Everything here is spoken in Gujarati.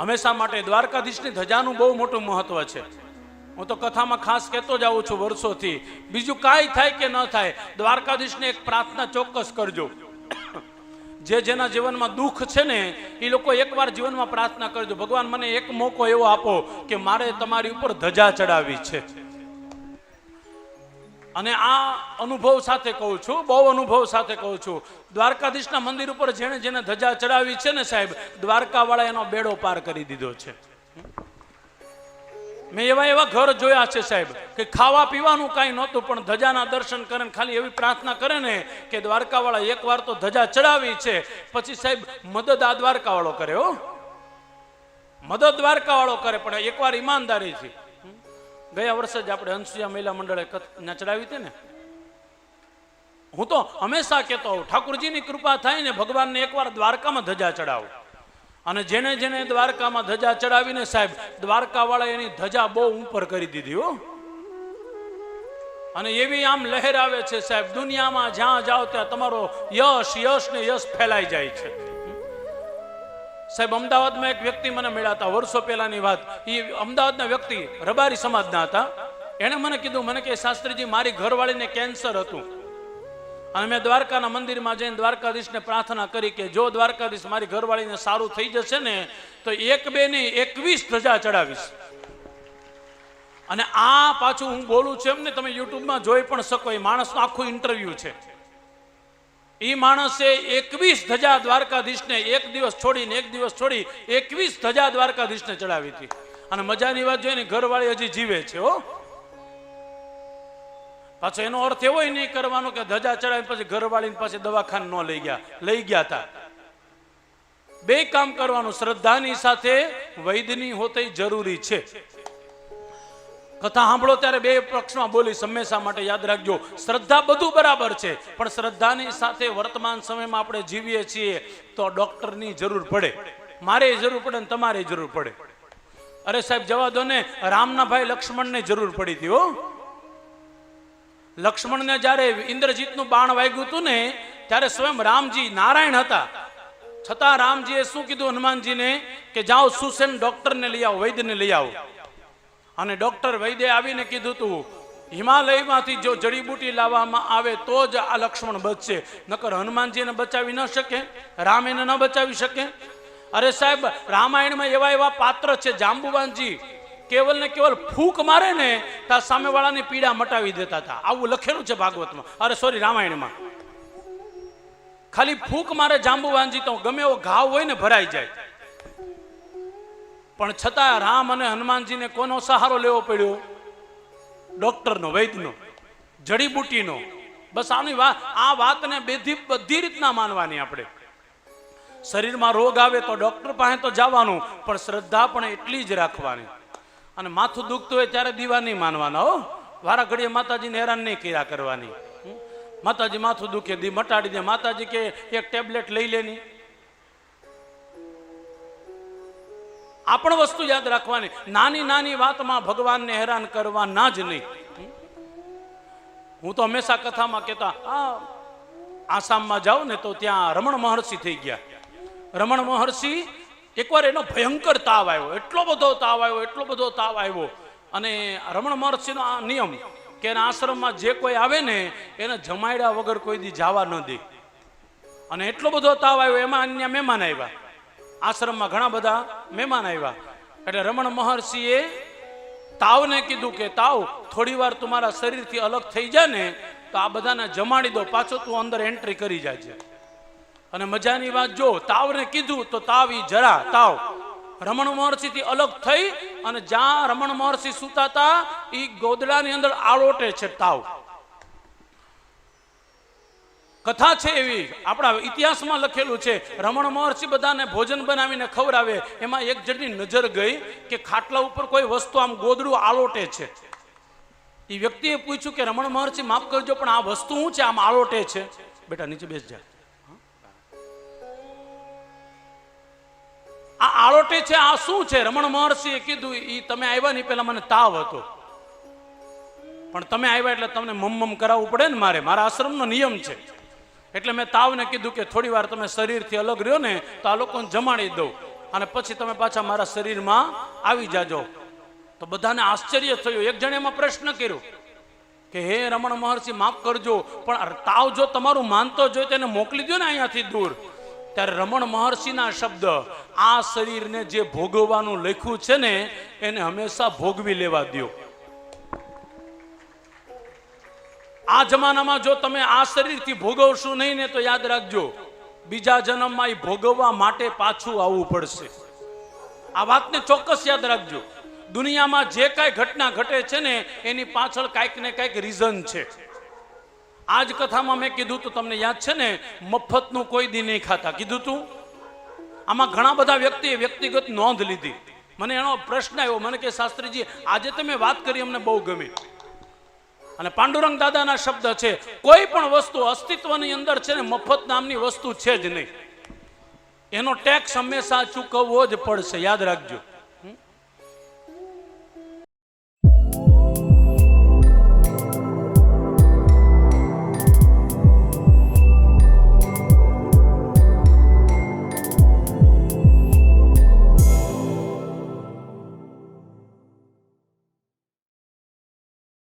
હંમેશા માટે? દ્વારકાધીશની ધજાનું બહુ મોટું મહત્વ છે. હું તો કથામાં ખાસ કહેતો જ આવું છું વર્ષોથી. બીજું કાંઈ થાય કે ન થાય, દ્વારકાધીશને એક પ્રાર્થના ચોક્કસ કરજો. જે જેના જીવનમાં દુઃખ છે ને, એ લોકો એકવાર જીવનમાં પ્રાર્થના કરજો. ભગવાન મને એક મોકો એવો આપો કે મારે તમારી ઉપર ધજા ચડાવી છે. અને આ અનુભવ સાથે કહું છું, બહુ અનુભવ સાથે કહું છું. દ્વારકાધીશના મંદિર ઉપર જેણે જેને ધજા ચડાવી છે ને સાહેબ દ્વારકાવાળા એનો બેડો પાર કરી દીધો છે. મેં એવા એવા ઘર જોયા છે સાહેબ, કે ખાવા પીવાનું કાંઈ નહોતું, પણ ધજાના દર્શન કરે ને ખાલી એવી પ્રાર્થના કરે ને કે દ્વારકાવાળા એકવાર તો ધજા ચડાવી છે. પછી સાહેબ, મદદ આ દ્વારકાવાળો કરે હો. મદદ દ્વારકાવાળો કરે, પણ એકવાર ઈમાનદારીથી. ગયા વર્ષે જ આપણે હંસુયા મહિલા મંડળે કથ- ચડાવી હતી ને? હું તો હંમેશા કહેતો હોઉં, ઠાકુરજીની કૃપા થાય ને ભગવાનને એકવાર દ્વારકામાં ધજા ચડાવો. અને જેને જેને દ્વારકામાં ધજા ચડાવીને સાહેબ દ્વારકાવાળા એની ધજા બહુ ઉપર કરી દીધી હો. અને એવી આમ લહેર આવે છે સાહેબ, દુનિયામાં જ્યાં જાઓ ત્યાં તમારો યશ યશ ને યશ ફેલાઈ જાય છે. સાહેબ, અમદાવાદમાં એક વ્યક્તિ મને મળ્યા હતા વર્ષો પહેલાની વાત. એ અમદાવાદના વ્યક્તિ, રબારી સમાજના હતા. એણે મને કીધું, મને કે શાસ્ત્રીજી, મારી ઘરવાળીને કેન્સર હતું. અને મેં દ્વારકાના મંદિરમાં જઈને દ્વારકાધીશને પ્રાર્થના કરી કે, જો દ્વારકાધીશ મારી ઘરવાળીને સારું થઈ જશે ને, તો એક બે નહીં એકવીસ ધજા ચડાવીશ. અને આ પાછું હું બોલું છું એમ ને તમે યુટ્યુબમાં જોઈ પણ શકો, એ માણસનું આખું ઇન્ટરવ્યુ છે. એ માણસે એકવીસ ધજા દ્વારકાધીશને એક દિવસ છોડીને એક દિવસ છોડી એકવીસ ધજા દ્વારકાધીશને ચડાવી હતી. અને મજાની વાત જોઈએ ને, ઘરવાળી હજી જીવે છે, હો. પાછો એનો અર્થ એવો નહીં કરવાનો કે ધજા ચડાવી પછી ઘરવાળીને પાસે દવાખાન ન લઈ ગયા લઈ ગયા હતા બે કામ કરવાનું, શ્રદ્ધાની સાથે વૈદ્યની હોતી જરૂરી છે. કથા સાંભળો ત્યારે બે પક્ષમાં બોલીશ હંમેશા માટે યાદ રાખજો. શ્રદ્ધા બધું બરાબર છે, પણ શ્રદ્ધાની સાથે વર્તમાન સમયમાં આપણે જીવીએ છીએ તો ડોક્ટરની જરૂર પડે. મારે જરૂર પડે તમારે જરૂર પડે. અરે સાહેબ, જવા દો ને. રામના ભાઈ લક્ષ્મણને જરૂર પડી હતી હો. લક્ષ્મણને જ્યારે ઇન્દ્રજીતનું બાણ વાગ્યું હતું ને, ત્યારે સ્વયં રામજી નારાયણ હતા. છતાં રામજીએ શું કીધું હનુમાનજીને કે જાઓ સુસેન ડોક્ટરને લઈ આવો, વૈદ્યને લઈ આવો. અને ડોક્ટર વૈદ્ય આવીને કીધું તું, હિમાલયમાંથી જો જડીબુટી લાવવામાં આવે તો જ આ લક્ષ્મણ બચશે. નકર હનુમાનજીને બચાવી ન શકે રામ એને ન બચાવી શકે. અરે સાહેબ, રામાયણમાં એવા એવા પાત્ર છે, જાંબુવાનજી કેવલ ને કેવલ ફૂંક મારે ને ત્યાં સામેવાળાની પીડા મટાવી દેતા હતા. આવું લખેલું છે ભાગવતમાં. અરે સોરી રામાયણમાં. ખાલી ફૂંક મારે જાંબુવાનજી તો ગમે એવો ઘાવ હોય ને ભરાઈ જાય. પણ છતાં રામ અને હનુમાનજીને કોનો સહારો લેવો પડ્યો? ડોક્ટરનો, વૈદ્યનો જડીબુટીનો બસ આની વાત આ વાતને બેધી, બધી રીતના માનવાની આપણે. શરીરમાં રોગ આવે તો ડોક્ટર પાસે તો જવાનું, પણ શ્રદ્ધા પણ એટલી જ રાખવાની. અને માથું દુખતું હોય ત્યારે દીવા નહીં માનવાના, હો. વારા ઘડીએ માતાજીને હેરાન નહીં કર્યા કરવાની. માતાજી માથું દુખે, દી મટાડી દે માતાજી કે, એક ટેબ્લેટ લઈ લેની. આ પણ વસ્તુ યાદ રાખવાની. નાની નાની વાતમાં ભગવાનને હેરાન કરવાના જ નહીં. હું તો હંમેશા કથામાં કહેતા, આ આસામમાં જાઉં ને તો ત્યાં રમણ મહર્ષિ થઈ ગયા. રમણ મહર્ષિ એકવાર એનો ભયંકર તાવ આવ્યો. એટલો બધો તાવ આવ્યો, એટલો બધો તાવ આવ્યો. અને રમણ મહર્ષિનો આ નિયમ કે એના આશ્રમમાં જે કોઈ આવે ને, એને જમાડ્યા વગર કોઈ દી જવા ન દે. અને એટલો બધો તાવ આવ્યો, એમાં અન્ય મહેમાન આવ્યા. આશ્રમમાં ઘણા બધા મહેમાન આવ્યા. એટલે રમણ મહર્ષિએ તાવને કીધું કે, તાવ, થોડી વાર તમારા શરીરથી અલગ થઈ જાય ને, તો આ બધાને જમાડી દો, પાછો તું અંદર એન્ટ્રી કરી જાય અને મજાની વાત, જો તાવને કીધું, તો તાવ ઈ જરા, તાવ, રમણ મહર્ષિથી અલગ થઈ અને જ્યાં રમણ મહર્ષિ સુતા હતા એ ગોદડાની અંદર આળોટે છે તાવ. કથા છે એવી. આપણા ઇતિહાસમાં લખેલું છે, રમણ મહર્ષિ બધાને ભોજન બનાવીને ખવડાવે. એમાં એક જણની નજર ગઈ કે ખાટલા ઉપર કોઈ વસ્તુ આમ ગોદડું આલોટે છે. એ વ્યક્તિએ પૂછ્યું કે, રમણ મહર્ષિ, માફ કરજો, પણ આ વસ્તુ શું છે? આમ આલોટે છે? બેટા, નીચે બેસ જા. આ આળોટે છે, આ શું છે? રમણ મહર્ષિએ કીધું એ તમે આવ્યા નહીં પહેલા મને તાવ હતો. પણ તમે આવ્યા એટલે તમને મમ કરાવવું પડે ને મારે? મારા આશ્રમનો નિયમ છે. એટલે મેં તાવને કીધું કે થોડી વાર તમે શરીરથી અલગ રહ્યો ને તો આ લોકોને જમાડી દઉં. અને પછી તમે પાછા મારા શરીરમાં આવી જાજો. તો બધાને આશ્ચર્ય થયું. એક જણે એમાં પ્રશ્ન કર્યો કે, હે રમણ મહર્ષિ, માફ કરજો, પણ તાવ જો તમારું માનતો જ તેને મોકલી દો ને અહીંયાથી દૂર. ત્યારે રમણ મહર્ષિના શબ્દ, આ શરીરને જે ભોગવવાનું લખ્યું છે ને, એને હંમેશા ભોગવી લેવા દ્યો. આ જમાનામાં જો તમે આ શરીરથી ભોગવશો નહીં ને તો યાદ રાખજો, બીજા જન્મમાં એ ભોગવવા માટે પાછું આવવું પડશે. આ વાતને ચોક્કસ યાદ રાખજો. દુનિયામાં જે કાંઈ ઘટના ઘટે છે ને, એની પાછળ કાંઈક ને કાંઈક રીઝન છે. આજ કથામાં મેં કીધું તો તમને યાદ છે ને, મફતનું કોઈ દી નહીં ખાતા. કીધું તું? આમાં ઘણા બધા વ્યક્તિએ વ્યક્તિગત નોંધ લીધી. મને એનો પ્રશ્ન આવ્યો. મને કે, શાસ્ત્રીજી, આજે તમે વાત કરી અમને બહુ ગમી. અને પાંડુરંગ દાદાના શબ્દ છે, કોઈ પણ વસ્તુ અસ્તિત્વની અંદર છે ને, મફત નામની વસ્તુ છે જ નહીં. એનો ટેક્સ હંમેશા ચૂકવવો જ પડશે, યાદ રાખજો.